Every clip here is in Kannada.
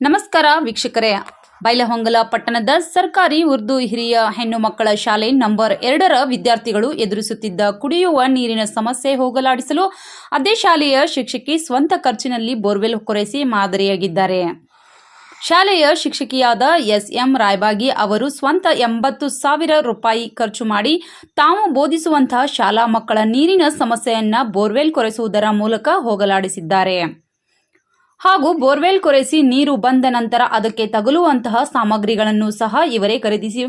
ನಮಸ್ಕಾರ ವೀಕ್ಷಕರೇ. ಬೈಲಹೊಂಗಲ ಪಟ್ಟಣದ ಸರ್ಕಾರಿ ಉರ್ದು ಹಿರಿಯ ಹೆಣ್ಣು ಮಕ್ಕಳ ಶಾಲೆ ನಂಬರ್ ಎರಡರ ವಿದ್ಯಾರ್ಥಿಗಳು ಎದುರಿಸುತ್ತಿದ್ದ ಕುಡಿಯುವ ನೀರಿನ ಸಮಸ್ಯೆ ಹೋಗಲಾಡಿಸಲು ಅದೇ ಶಾಲೆಯ ಶಿಕ್ಷಕಿ ಸ್ವಂತ ಖರ್ಚಿನಲ್ಲಿ ಬೋರ್ವೆಲ್ ಕೊರೆಸಿ ಮಾದರಿಯಾಗಿದ್ದಾರೆ. ಶಾಲೆಯ ಶಿಕ್ಷಕಿಯಾದ ಎಸ್ ಎಂ ರಾಯ್ಬಾಗಿ ಅವರು ಸ್ವಂತ ಎಂಬತ್ತು ಸಾವಿರ ರೂಪಾಯಿ ಖರ್ಚು ಮಾಡಿ ತಾವು ಬೋಧಿಸುವಂತಹ ಶಾಲಾ ಮಕ್ಕಳ ನೀರಿನ ಸಮಸ್ಯೆಯನ್ನ ಬೋರ್ವೆಲ್ ಕೊರೆಸುವುದರ ಮೂಲಕ ಹೋಗಲಾಡಿಸಿದ್ದಾರೆ. ಹಾಗೂ ಬೋರ್ವೆಲ್ ಕೊರೆಸಿ ನೀರು ಬಂದ ನಂತರ ಅದಕ್ಕೆ ತಗುಲುವಂತಹ ಸಾಮಗ್ರಿಗಳನ್ನು ಸಹ ಇವರೇ ಖರೀದಿಸಿ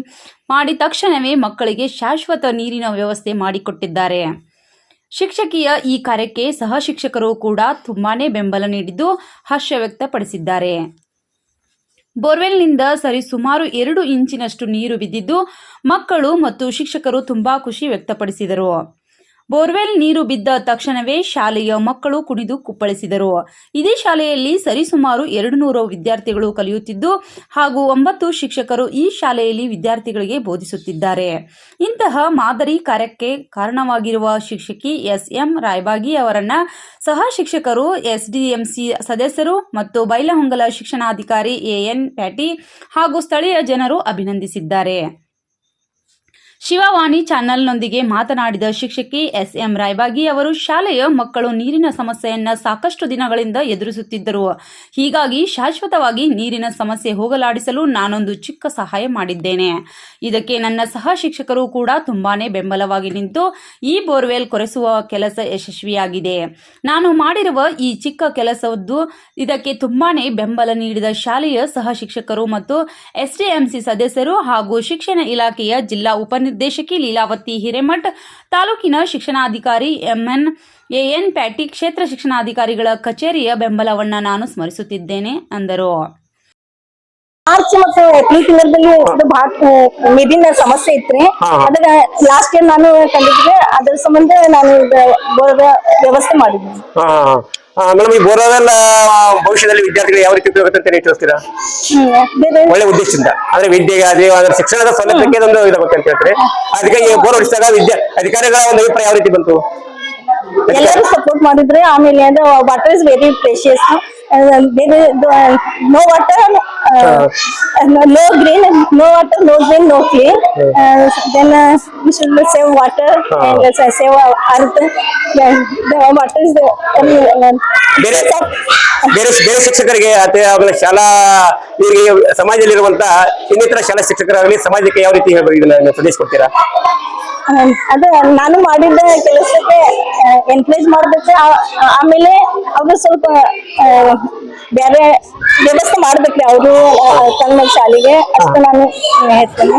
ಮಾಡಿ ತಕ್ಷಣವೇ ಮಕ್ಕಳಿಗೆ ಶಾಶ್ವತ ನೀರಿನ ವ್ಯವಸ್ಥೆ ಮಾಡಿಕೊಟ್ಟಿದ್ದಾರೆ. ಶಿಕ್ಷಕಿಯ ಈ ಕಾರ್ಯಕ್ಕೆ ಸಹ ಶಿಕ್ಷಕರು ಕೂಡ ತುಂಬಾನೇ ಬೆಂಬಲ ನೀಡಿದ್ದು ಹರ್ಷ ವ್ಯಕ್ತಪಡಿಸಿದ್ದಾರೆ. ಬೋರ್ವೆಲ್ನಿಂದ ಸರಿ ಸುಮಾರು ಎರಡು ಇಂಚಿನಷ್ಟು ನೀರು ಬಿದ್ದಿದ್ದು ಮಕ್ಕಳು ಮತ್ತು ಶಿಕ್ಷಕರು ತುಂಬಾ ಖುಷಿ ವ್ಯಕ್ತಪಡಿಸಿದರು. ಬೋರ್ವೆಲ್ ನೀರು ಬಿದ್ದ ತಕ್ಷಣವೇ ಶಾಲೆಯ ಮಕ್ಕಳು ಕುಡಿದು ಕುಪ್ಪಳಿಸಿದರು. ಇದೇ ಶಾಲೆಯಲ್ಲಿ ಸರಿಸುಮಾರು ಎರಡು ನೂರು ವಿದ್ಯಾರ್ಥಿಗಳು ಕಲಿಯುತ್ತಿದ್ದು ಹಾಗೂ ಒಂಬತ್ತು ಶಿಕ್ಷಕರು ಈ ಶಾಲೆಯಲ್ಲಿ ವಿದ್ಯಾರ್ಥಿಗಳಿಗೆ ಬೋಧಿಸುತ್ತಿದ್ದಾರೆ. ಇಂತಹ ಮಾದರಿ ಕಾರ್ಯಕ್ಕೆ ಕಾರಣವಾಗಿರುವ ಶಿಕ್ಷಕಿ ಎಸ್ ಎಂ ರಾಯಬಾಗಿ ಅವರನ್ನ ಸಹ ಶಿಕ್ಷಕರು, ಎಸ್ಡಿಎಂಸಿ ಸದಸ್ಯರು ಮತ್ತು ಬೈಲಹೊಂಗಲ ಶಿಕ್ಷಣಾಧಿಕಾರಿ ಎಎನ್ ಪ್ಯಾಟಿ ಹಾಗೂ ಸ್ಥಳೀಯ ಜನರು ಅಭಿನಂದಿಸಿದ್ದಾರೆ. ಶಿವವಾಣಿ ಚಾನೆಲ್ನೊಂದಿಗೆ ಮಾತನಾಡಿದ ಶಿಕ್ಷಕಿ ಎಸ್ ಎಂ ರಾಯಬಾಗಿ ಅವರು, ಶಾಲೆಯ ಮಕ್ಕಳು ನೀರಿನ ಸಮಸ್ಯೆಯನ್ನ ಸಾಕಷ್ಟು ದಿನಗಳಿಂದ ಎದುರಿಸುತ್ತಿದ್ದರು. ಹೀಗಾಗಿ ಶಾಶ್ವತವಾಗಿ ನೀರಿನ ಸಮಸ್ಯೆ ಹೋಗಲಾಡಿಸಲು ನಾನೊಂದು ಚಿಕ್ಕ ಸಹಾಯ ಮಾಡಿದ್ದೇನೆ. ಇದಕ್ಕೆ ನನ್ನ ಸಹ ಶಿಕ್ಷಕರು ಕೂಡ ತುಂಬಾನೇ ಬೆಂಬಲವಾಗಿ ನಿಂತು ಈ ಬೋರ್ವೆಲ್ ಕೊರೆಸುವ ಕೆಲಸ ಯಶಸ್ವಿಯಾಗಿದೆ. ನಾನು ಮಾಡಿರುವ ಈ ಚಿಕ್ಕ ಕೆಲಸವದ್ದು ಇದಕ್ಕೆ ತುಂಬಾನೇ ಬೆಂಬಲ ನೀಡಿದ ಶಾಲೆಯ ಸಹ ಶಿಕ್ಷಕರು ಮತ್ತು ಎಸ್ಡಿಎಂಸಿ ಸದಸ್ಯರು ಹಾಗೂ ಶಿಕ್ಷಣ ಇಲಾಖೆಯ ಜಿಲ್ಲಾ ಉಪನಿರ್ದೇಶಕಿ ಲೀಲಾವತಿ ಹಿರೇಮಠ್ ತಾಲೂಕಿನ ಶಿಕ್ಷಣಾಧಿಕಾರಿ ಎಂಎನ್ ಎಎನ್ ಪ್ಯಾಟಿ ಕ್ಷೇತ್ರ ಶಿಕ್ಷಣಾಧಿಕಾರಿಗಳ ಕಚೇರಿಯ ಬೆಂಬಲವನ್ನ ನಾನು ಸ್ಮರಿಸುತ್ತಿದ್ದೇನೆ ಅಂದರು. ಮಾರ್ಚ್ ಮತ್ತು ಏಪ್ರಿಲ್ ತಿಂಗಳಲ್ಲಿ ಅದು ಬಹಳ ನೀರಿನ ಸಮಸ್ಯೆ ಇತ್ತು. ಹಾ. ಅದ್ರ ಲಾಸ್ಟ್ ಇಯರ್ ನಾನು ಕಂಡಿದ್ದೆ ಅದರ ಸಂಬಂಧ ನಾನು ವ್ಯವಸ್ಥೆ ಮಾಡಿದ್ದೆ. ಮೇಡಮ್ ಈ ಬೋರ್ವೆಲ್ ಭವಿಷ್ಯದಲ್ಲಿ ವಿದ್ಯಾರ್ಥಿಗಳು ಯಾವ ರೀತಿ ಉಪಯೋಗ ಆಗುತ್ತೆ ಅಂತ ನೀವು ತಿಳಿಸ್ತೀರಾ? ಒಳ್ಳೆ ಉದ್ದೇಶದಿಂದ. ಅಂದ್ರೆ ವಿದ್ಯೆಗೆ ಅದೇ ಅದ್ರ ಶಿಕ್ಷಣದ ಸೌಲಭ್ಯಕ್ಕೆ ಒಂದು ಇದಾಗುತ್ತೆ ಅಂತ ಹೇಳ್ತಾರೆ. ಅದಕ್ಕೆ ಈ ಬೋರ್ ಹೊಡಿಸಿದಾಗ ವಿದ್ಯಾ ಅಧಿಕಾರಿಗಳ ಒಂದು ಅಭಿಪ್ರಾಯ ಯಾವ ರೀತಿ ಬಂತು? ಎಲ್ಲರೂ ಸಪೋರ್ಟ್ ಮಾಡಿದ್ರೆ ಆಮೇಲೆ ಅಂದ್ರೆ water is very precious no water no green no water no green no clean then we should save water save earth water is ಬೇರೆ ಬೇರೆ ಶಿಕ್ಷಕರಿಗೆ ಅಥವಾ ಆಮೇಲೆ ಶಾಲಾ ಇವರಿಗೆ ಸಮಾಜದಲ್ಲಿರುವಂತಹ ಇನ್ನಿತರ ಶಾಲಾ ಶಿಕ್ಷಕರಾಗಲಿ ಸಮಾಜಕ್ಕೆ ಯಾವ ರೀತಿ ಹೇಳ್ಬೇಕು ಇದನ್ನ ಸಂದೇಶ ಕೊಡ್ತೀರಾ? ಅದೇ ನಾನು ಮಾಡಿದ ಕೆಲಸಕ್ಕೆ ಎನ್ಕರೇಜ್ ಮಾಡ್ಬೇಕು. ಆಮೇಲೆ ಅವ್ರು ಸ್ವಲ್ಪ ಬೇರೆ ವ್ಯವಸ್ಥೆ ಮಾಡ್ಬೇಕ್ರಿ ಅವರು ತನ್ನ ಶಾಲೆಗೆ. ಅಷ್ಟು ನಾನು ಹೇಳ್ತೇನೆ.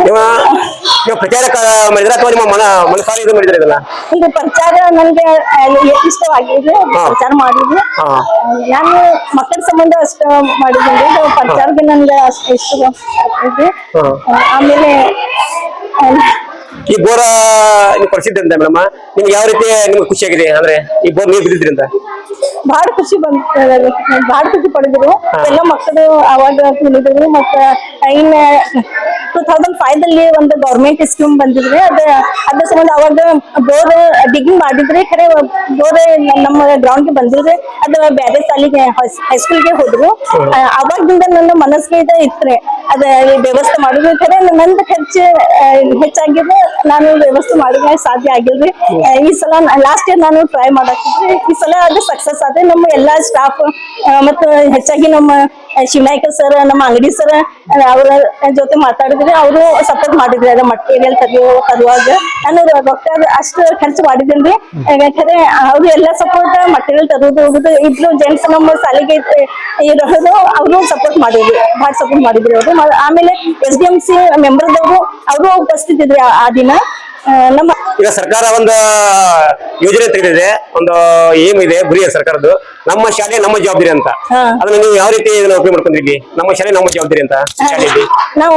ನೀವು ಪ್ರಚಾರ ಮಾಡಿದ್ರೆ ಅಥವಾ ನಿಮ್ಮ ಮನ ಮನಸಾರ ಇದು ಮಾಡಿದ್ರೆ ಇದನ್ನ ಇದು ಪ್ರಚಾರ ನನ್ಗೆ ಇಷ್ಟವಾಗಿದೆ ಮಾಡಿದ್ರು ನಾನು ಮಕ್ಕಳ ಸಂಬಂಧ ಅಷ್ಟು ಮಾಡಿದ್ದೀನಿ. ಪ್ರಚಾರದ ಪ್ರಚಾರಕ್ಕೆ ನನ್ಗೆ ಅಷ್ಟು ಇಷ್ಟ. ಆಮೇಲೆ ಈ ಬೋರ ನೀವು ಕೊಡಿಸಿದ್ರಿಂದ ಮೇಡಮ್. ನಿಮ್ಗೆ ಯಾವ ರೀತಿ ನಿಮ್ಗೆ ಖುಷಿಯಾಗಿದೆ ಅಂದ್ರೆ ಈ ಬೋರ್ ನೀರು ಬಿದ್ದಿದ್ರಿಂದ ಬಹಳ ಖುಷಿ ಬಂತು ಬಹಳ ಖುಷಿ ಪಡೆದ್ರು. ಎಲ್ಲ ಮಕ್ಕಳು ಅವಾಗ ತಿಳಿದ್ರು ಮತ್ತೆ ಇನ್ನ ಟೂ ತೌಸಂಡ್ ಫೈವ್ ದಲ್ಲಿ ಒಂದು ಗೌರ್ಮೆಂಟ್ ಸ್ಕೀಮ್ ಬಂದಿದ್ರೆ. ಅದ ಅದ್ರ ಸಂಬಂಧ ಅವಾಗ ಬೋರ್ ಡಿಗ್ಗಿಂಗ್ ಮಾಡಿದ್ರೆ. ಖರೆ ಬೋರ್ ನಮ್ಮ ಗ್ರೌಂಡ್ಗೆ ಬಂದಿದ್ರೆ. ಅದು ಬೇರೆ ಸಾಲಿಗೆ ಹೈಸ್ಕೂಲ್ಗೆ ಹೋದ್ರು. ಅವಾಗಿಂದ ನನ್ನ ಮನಸ್ಸಿಗೆ ಇದ್ರೆ ಇತ್ರೆ. ಅದ ವ್ಯವಸ್ಥೆ ಮಾಡಿದ್ರೆ ಖರೆ ನಂದು ಖರ್ಚು ಹೆಚ್ಚಾಗಿದ್ರೆ ನಾನು ವ್ಯವಸ್ಥೆ ಮಾಡಿದ್ರೆ ಸಾಧ್ಯ ಆಗಿಲ್ರಿ. ಈ ಸಲ ಲಾಸ್ಟ್ ಇಯರ್ ನಾನು ಟ್ರೈ ಮಾಡಾಕಿದ್ರಿ ಈ ಸಲ ಅದು ಸಕ್ಸಸ್ ಆದ್ರೆ ನಮ್ಮ ಎಲ್ಲಾ ಸ್ಟಾಫ್ ಮತ್ತ ಹೆಚ್ಚಾಗಿ ನಮ್ಮ ಶಿವನಾಯ್ಕ ಸರ್ ನಮ್ಮ ಅಂಗಡಿ ಸರ್ ಅವರ ಜೊತೆ ಮಾತಾಡಿದ್ರೆ ಅವರು ಸಪೋರ್ಟ್ ಮಾಡಿದ್ರು ಅದ ಮಟೀರಿಯಲ್ ತರಿಯೋ ತರುವಾಗ. ನಾನು ಡಾಕ್ಟರ್ ಅಷ್ಟು ಖರ್ಚು ಮಾಡಿದ್ರಿ ಯಾಕಂದ್ರೆ ಅವರು ಎಲ್ಲ ಸಪೋರ್ಟ್ ಮಟೀರಿಯಲ್ ತರುವುದು ಹೋಗುದು ಇಬ್ರು ಜೆಂಟ್ಸ್ ನಮ್ಮ ಸಾಲಿಗೆ ಇರೋದು ಅವರು ಸಪೋರ್ಟ್ ಮಾಡಿದ್ರು ಬಹಳ ಸಪೋರ್ಟ್ ಮಾಡಿದ್ರು ಅವರು. ಆಮೇಲೆ ಎಸ್ ಡಿ ಎಂ ಸಿ ಮೆಂಬರ್ದವರು ಅವರು ಉಪಸ್ಥಿತಿದ್ರು ಆ- ದಿನ. ನಮ್ಮ ಈಗ ಸರ್ಕಾರ ಒಂದು ಯೋಜನೆ ತೆಗೆದಿದೆ ಒಂದು ಏಮ್ ಇದೆ ಗುರಿ ಸರ್ಕಾರದ್ದು. ನಮ್ಮ ಶಾಲೆ ನಮ್ಮ ಜವಾಬ್ದಾರಿ ಅಂತ. ಅದನ್ನ ನೀವು ಯಾವ ರೀತಿ ಇದನ್ನ ಉಪಯೋಗ ಮಾಡ್ಕೊಂಡಿದ್ರಿ? ನಮ್ಮ ಶಾಲೆ ನಮ್ಮ ಜವಾಬ್ದಾರಿ ಅಂತ ಶಾಲೆಯಲ್ಲಿ. ನಾವು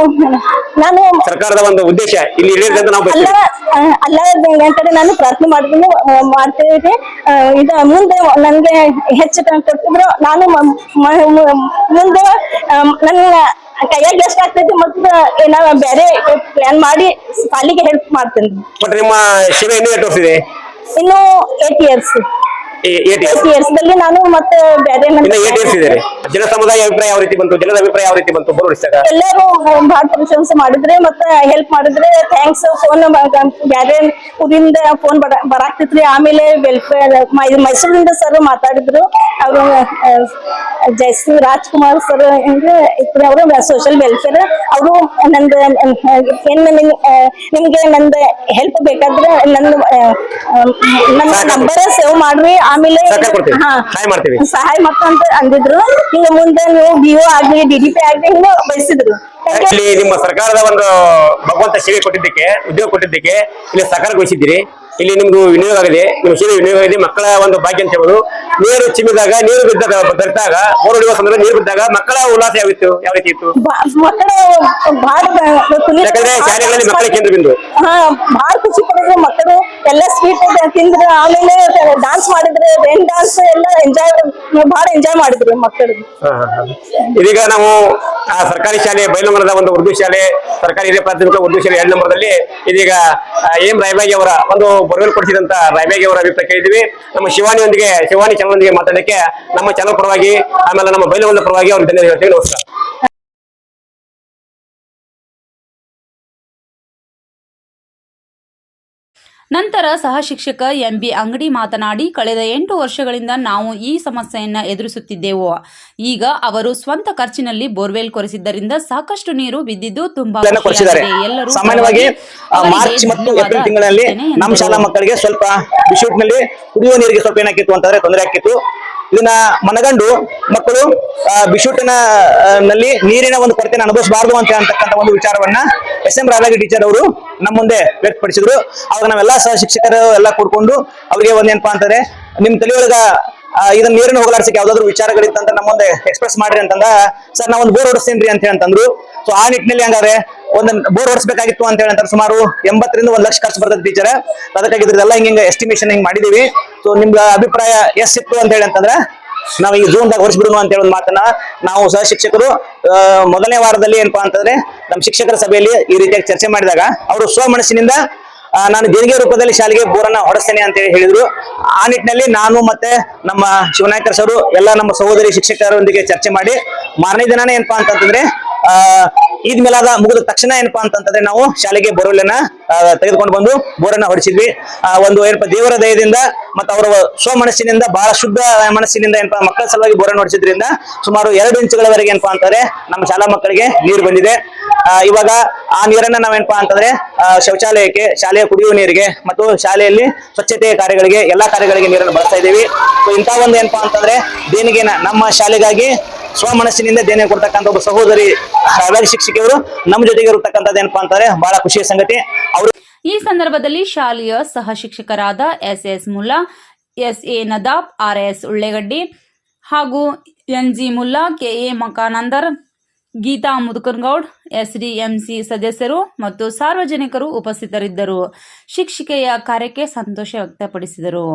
ನಾನು ಸರ್ಕಾರದ ಒಂದು ಉದ್ದೇಶ ಇಲ್ಲಿ ಇಳಿದಂತ ನಾವು ಅಲ್ಲ ಅಂತಂದ್ರೆ ನಾನು ಪ್ರಾರ್ಥನೆ ಮಾಡಿದ್ರು ಮಾಡ್ತೇವೆ ಇದು ಮುಂದೆ ನನ್ಗೆ ಹೆಚ್ಚು ಕೊಟ್ಟಿದ್ರು ನಾನು ಮುಂದೆ ನನ್ನ ಕೈಯಾಗ ಎಷ್ಟ್ ಆಗ್ತೈತಿ ಮತ್ತ ಏನಾರ ಬೇರೆ ಪ್ಲಾನ್ ಮಾಡಿ ಸಾಲಿಗೆ ಹೆಲ್ಪ್ ಮಾಡ್ತೇನೆ. ಬಟ್ ನಿಮ್ಮ ಸೇವೆ ಇನ್ನೂ ಎಷ್ಟು ವರ್ಷ ಇದೆ? ಇನ್ನು eight years eight eight years ದಲ್ಲಿ ನಾನು ಮತ್ತೆ ಬೇರೆ ಜನ ಸಮುದಾಯ ಅಭಿಪ್ರಾಯ ಯಾವ ರೀತಿ ಬಂತು? ಜನದ ಅಭಿಪ್ರಾಯ ಯಾವ ರೀತಿ ಬಂತು? ಬೋರ್ ಎಲ್ಲರೂ ಬಹಳ ಪ್ರಶಂಸೆ ಮಾಡಿದ್ರೆ ಮತ್ತೆ ಹೆಲ್ಪ್ ಮಾಡಿದ್ರೆ ಥ್ಯಾಂಕ್ಸ್ ಫೋನ್ ಬೇರೆ ಊರಿಂದ ಫೋನ್ ಬರಾಕ್ತಿತ್ರಿ. ಆಮೇಲೆ ವೆಲ್ಫೇರ್ ಮೈಸೂರಿಂದ ಸರ್ ಮಾತಾಡಿದ್ರು. ಅವರು ಜಯಸಿಂಗ್ ರಾಜ್ಕುಮಾರ್ ಸರ್ ಅಂದ್ರೆ ಅವರು ಸೋಷಿಯಲ್ ವೆಲ್ಫೇರ್ ಅವರು ನಂದು ಏನ್ ನಿಮ್ ನಿಮ್ಗೆ ನಂದು ಹೆಲ್ಪ್ ಬೇಕಾದ್ರೆ ನನ್ನ ನನ್ನ ನಂಬರ್ ಸೇವ್ ಮಾಡ್ರಿ. ಆಮೇಲೆ ಸಹಕಾರ ಕೊಡ್ತೀವಿ. ಹಾ. ಸಹಾಯ ಮಾಡ್ತೀವಿ. ಸಹಾಯ ಮಾಡ್ತಂತ ಅಂದಿದ್ರು. ಹಿಂಗ ಮುಂದೆ ನೀವು ಬಿಒ ಆಗ್ಲಿ ಡಿಡಿಪಿ ಆಗ್ಲಿ ಹಿಂಗ ಬಯಸಿದ್ರು. ಇಲ್ಲಿ ನಿಮ್ಮ ಸರ್ಕಾರದ ಒಂದು ಭಗವಂತ ಸೇವೆ ಕೊಟ್ಟಿದ್ದಕ್ಕೆ ಉದ್ಯೋಗ ಕೊಟ್ಟಿದ್ದಕ್ಕೆ ಇಲ್ಲಿ ಸಹಕಾರಗೊಳಿಸಿದ್ದೀರಿ ಇಲ್ಲಿ ನಿಮ್ದು ವಿನಿಯೋಗ ಆಗಿದೆ. ನಿಮ್ಮ ಸೇವೆ ವಿನಿಯೋಗ ಆಗಿದೆ. ಮಕ್ಕಳ ಒಂದು ಭಾಗ್ಯ ಅಂತ ಹೇಳ್ಬೋದು. ನೀರು ಚಿಮ್ಮಿದಾಗ ನೀರು ಬಿದ್ದಾಗ ಬರ್ತಾಗ ಬೋರ್ ಹೊಡೆಯುವ ಸಂದರ್ಭ ನೀರು ಬಿದ್ದಾಗ ಮಕ್ಕಳ ಉಲ್ಲಾಸ ಯಾವ ಇತ್ತು ಯಾವ ರೀತಿ ಇತ್ತು? ಬಾ- ಮಕ್ಕಳು ಬಹಳ ಯಾಕಂದ್ರೆ ಶಾಲೆಗಳಲ್ಲಿ ಮಕ್ಕಳ ಕೇಂದ್ರ ಬಿಂದು ಹಾ ಬಹಳ ಖುಷಿ ಮಕ್ಕಳು. ಎಲ್ಲ ಸ್ವೀಟ್ ತಿಂದ್ರು ಆಮೇಲೆ ಡಾನ್ಸ್ ಮಾಡಿದ್ರೆ ರೇನ್ ಡಾನ್ಸ್ ಎಲ್ಲ ಎಂಜಾಯ್ ಬಹಳ ಎಂಜಾಯ್ ಮಾಡಿದ್ರು ಮಕ್ಕಳು. ಇದೀಗ ನಾವು, ಆ, ಸರ್ಕಾರಿ ಶಾಲೆ, ಬೈಲಮರದ ಒಂದು ಉರ್ದು ಶಾಲೆ, ಸರ್ಕಾರಿ ಹಿರಿಯ ಪ್ರಾಥಮಿಕ ಉರ್ದು ಶಾಲೆ ಎರಡು ನಂಬರ್ದಲ್ಲಿ ಇದೀಗ ಎಂ ರಾಯಬಾಗಿ ಅವರ ಒಂದು ಬೋರ್ವೆಲ್ ಕೊಡಿಸಿದಂತ ರಾಯಬಾಗಿ ಅವರ ಅಭಿಪ್ರಾಯ ಕೇಳಿದ್ವಿ ನಮ್ಮ ಶಿವಾನಿಯೊಂದಿಗೆ ಶಿವಾನಿ ಚಾನಲ್ ಮಾತಾಡಕ್ಕೆ ನಮ್ಮ ಚಾನಲ್ ಪರವಾಗಿ, ಆಮೇಲೆ ನಮ್ಮ ಬೈಲಮರದ ಪರವಾಗಿ ಅವ್ರಿಗೆ ಧನ್ಯವಾದ ಹೇಳ್ತೀವಿ ನಮಸ್ಕಾರ. ನಂತರ ಸಹ ಶಿಕ್ಷಕ ಎಂಬಿ ಅಂಗಡಿ ಮಾತನಾಡಿ ಕಳೆದ ಎಂಟು ವರ್ಷಗಳಿಂದ ನಾವು ಈ ಸಮಸ್ಯೆಯನ್ನ ಎದುರಿಸುತ್ತಿದ್ದೆವು ಈಗ ಅವರು ಸ್ವಂತ ಖರ್ಚಿನಲ್ಲಿ ಬೋರ್ವೆಲ್ ಕೊರೆಸಿದ್ದರಿಂದ ಸಾಕಷ್ಟು ನೀರು ಬಿದ್ದಿದ್ದು ತುಂಬಾ. ಎಲ್ಲರೂ ಸಾಮಾನ್ಯವಾಗಿ ಮಾರ್ಚ್ ಮತ್ತು ಏಪ್ರಿಲ್ ತಿಂಗಳಲ್ಲಿ ನಮ್ಮ. ಶಾಲಾ ಮಕ್ಕಳಿಗೆ ಸ್ವಲ್ಪ ಬಿಸಿಯೂಟ್ನಲ್ಲಿ ಕುಡಿಯುವ ನೀರಿಗೆ ಸ್ವಲ್ಪ ಏನಾಗಿತ್ತು ಅಂತಂದ್ರೆ ತೊಂದರೆ ಆಕಿತ್ತು ಇದನ್ನ ಮನಗಂಡು ಮಕ್ಕಳು ಬಿಶೂಟಿನ ನಲ್ಲಿ ನೀರಿನ ಒಂದು ಕೊರತೆನ ಅನುಭವಿಸಬಾರದು ಅಂತ ಅಂತಕ್ಕಂಥ ಒಂದು ವಿಚಾರವನ್ನ ಎಸ್ ಎಂ ರಾಧಾಗಿ ಟೀಚರ್ ಅವರು ನಮ್ಮ ಮುಂದೆ ವ್ಯಕ್ತಪಡಿಸಿದ್ರು. ಅವಾಗ ನಾವೆಲ್ಲ ಸಹ ಶಿಕ್ಷಕರು ಎಲ್ಲ ಕೂಡ್ಕೊಂಡು ಅವರಿಗೆ ಒಂದೇನಪ್ಪಾ ಅಂತಂದ್ರೆ, ನಿಮ್ ತಲೆಯೊಳಗ ಇದನ್ನ ನೀರನ್ನು ಹೋಗಲಾಡ್ಸಕ್ಕೆ ಯಾವ್ದಾದ್ರು ವಿಚಾರಗಳಿತ್ತಂತ ನಮ್ಮ ಮುಂದೆ ಎಕ್ಸ್ಪ್ರೆಸ್ ಮಾಡ್ರಿ ಅಂತಂದ ಸರ್ ನಾವೊಂದು ಒಂದು ಬೋರ್ ಹೊಡಿಸ್ತೀನಿ ಅಂತ ಅಂತಂದ್ರು ಸೊ ಆ ನಿಟ್ಟಿನಲ್ಲಿ ಹಂಗಾರೆ ಒಂದ್ ಬೋರ್ ಹೊಡಿಸ್ಬೇಕಾಗಿತ್ತು ಅಂತ ಹೇಳಿ ಸುಮಾರು ಎಂಬತ್ತರಿಂದ ಒಂದ್ ಲಕ್ಷ ಖರ್ಚು ಬರ್ತದೆ ಟೀಚರ್ ಅದಕ್ಕಾಗಿ ಇದ್ರದೆಲ್ಲ ಹಿಂಗ ಎಸ್ಟಿಮೇಶನ್ ಹಿಂಗ್ ಮಾಡಿದೀವಿ. ಸೊ ನಿಮ್ಗೆ ಅಭಿಪ್ರಾಯ ಎಸ್ ಇತ್ತು ಅಂತ ಹೇಳಿ ಅಂತಂದ್ರೆ ನಾವು ಈ ಜೂನ್ ದಾಗ ಹೊರಿಸ್ಬಿಡೋಣ ಅಂತ ಹೇಳಿ ಒಂದು ಮಾತನ್ನ ನಾವು ಸಹ ಶಿಕ್ಷಕರು ಮೊದಲನೇ ವಾರದಲ್ಲಿ ಏನಪ್ಪಾ ಅಂತಂದ್ರೆ ನಮ್ಮ ಶಿಕ್ಷಕರ ಸಭೆಯಲ್ಲಿ ಈ ರೀತಿಯಾಗಿ ಚರ್ಚೆ ಮಾಡಿದಾಗ ಅವರು ಸ್ವಮನಸ್ಸಿನಿಂದ ಆ, ನಾನು ದೇಣಿಗೆ ರೂಪದಲ್ಲಿ ಶಾಲೆಗೆ ಬೋರನ್ನ ಹೊಡೆಸ್ತೇನೆ ಅಂತ ಹೇಳಿ ಹೇಳಿದ್ರು. ಆ ನಿಟ್ಟಿನಲ್ಲಿ ನಾನು ಮತ್ತೆ ನಮ್ಮ ಶಿವನಾಯಕರ್ ಸರ್, ಎಲ್ಲ ನಮ್ಮ ಸಹೋದರಿ ಶಿಕ್ಷಕರೊಂದಿಗೆ ಚರ್ಚೆ ಮಾಡಿ, ಮಾರನೇ ದಿನಾನೇ ಏನಪ್ಪಾ ಅಂತಂದ್ರೆ, ಆ ಈದ್ ಮೇಲಾದ ಮುಗಿದ ತಕ್ಷಣ ಏನಪ್ಪಾ ಅಂತಂದ್ರೆ ನಾವು ಶಾಲೆಗೆ ಬೋರ್ವೆಲ್ನ ತೆಗೆದುಕೊಂಡು ಬಂದು ಬೋರನ್ನ ಹೊಡಿಸಿದ್ವಿ. ಒಂದು ಏನಪ್ಪಾ, ದೇವರ ದಯದಿಂದ ಮತ್ತು ಅವರ ಸ್ವಮನಸ್ಸಿನಿಂದ, ಬಹಳ ಶುದ್ಧ ಮನಸ್ಸಿನಿಂದ ಏನಪ್ಪಾ, ಮಕ್ಕಳ ಸಲುವಾಗಿ ಬೋರನ್ನ ಹೊಡಿಸಿದ್ರಿಂದ ಸುಮಾರು ಎರಡು ಇಂಚುಗಳವರೆಗೆ ಏನಪ್ಪಾ ಅಂತಂದ್ರೆ ನಮ್ಮ ಶಾಲಾ ಮಕ್ಕಳಿಗೆ ನೀರು ಬಂದಿದೆ. ಇವಾಗ ಆ ನೀರನ್ನ ನಾವೇನಪ್ಪಾ ಅಂತಂದ್ರೆ ಶೌಚಾಲಯಕ್ಕೆ, ಶಾಲೆಯ ಕುಡಿಯುವ ನೀರಿಗೆ ಮತ್ತು ಶಾಲೆಯಲ್ಲಿ ಸ್ವಚ್ಛತೆಯ ಕಾರ್ಯಗಳಿಗೆ, ಎಲ್ಲಾ ಕಾರ್ಯಗಳಿಗೆ ನೀರನ್ನು ಬಳಸ್ತಾ ಇದ್ದೀವಿ. ಇಂಥ ಒಂದು ಏನಪ್ಪಾ ಅಂತಂದ್ರೆ, ದೇಣಿಗೆನ ನಮ್ಮ ಶಾಲೆಗಾಗಿ ಸ್ವಮನಸ್ಸಿನಿಂದ ದೇನೆ ಕೊಡ್ತಕ್ಕಂಥ ಒಬ್ಬ ಸಹೋದರಿ ರಾಜಾರಿ ಶಿಕ್ಷಕಿಯವರು ನಮ್ಮ ಜೊತೆಗೆ ಇರತಕ್ಕಂಥದ್ದು ಏನಪ್ಪಾ ಅಂತಾರೆ, ಬಹಳ ಖುಷಿಯ ಸಂಗತಿ. ಅವರು ಈ ಸಂದರ್ಭದಲ್ಲಿ ಶಾಲೆಯ ಸಹ ಶಿಕ್ಷಕರಾದ S S Mulla S A Nadab R S Ullegaddi ಹಾಗೂ N G Mulla K A Makanandar, Geeta Mudukangoud C ಸದಸ್ಯರು ಮತ್ತು ಸಾರ್ವಜನಿಕರು ಉಪಸ್ಥಿತರಿದ್ದರು. ಶಿಕ್ಷಿಕೆಯ ಕಾರ್ಯಕ್ಕೆ ಸಂತೋಷ ವ್ಯಕ್ತಪಡಿಸಿದರು.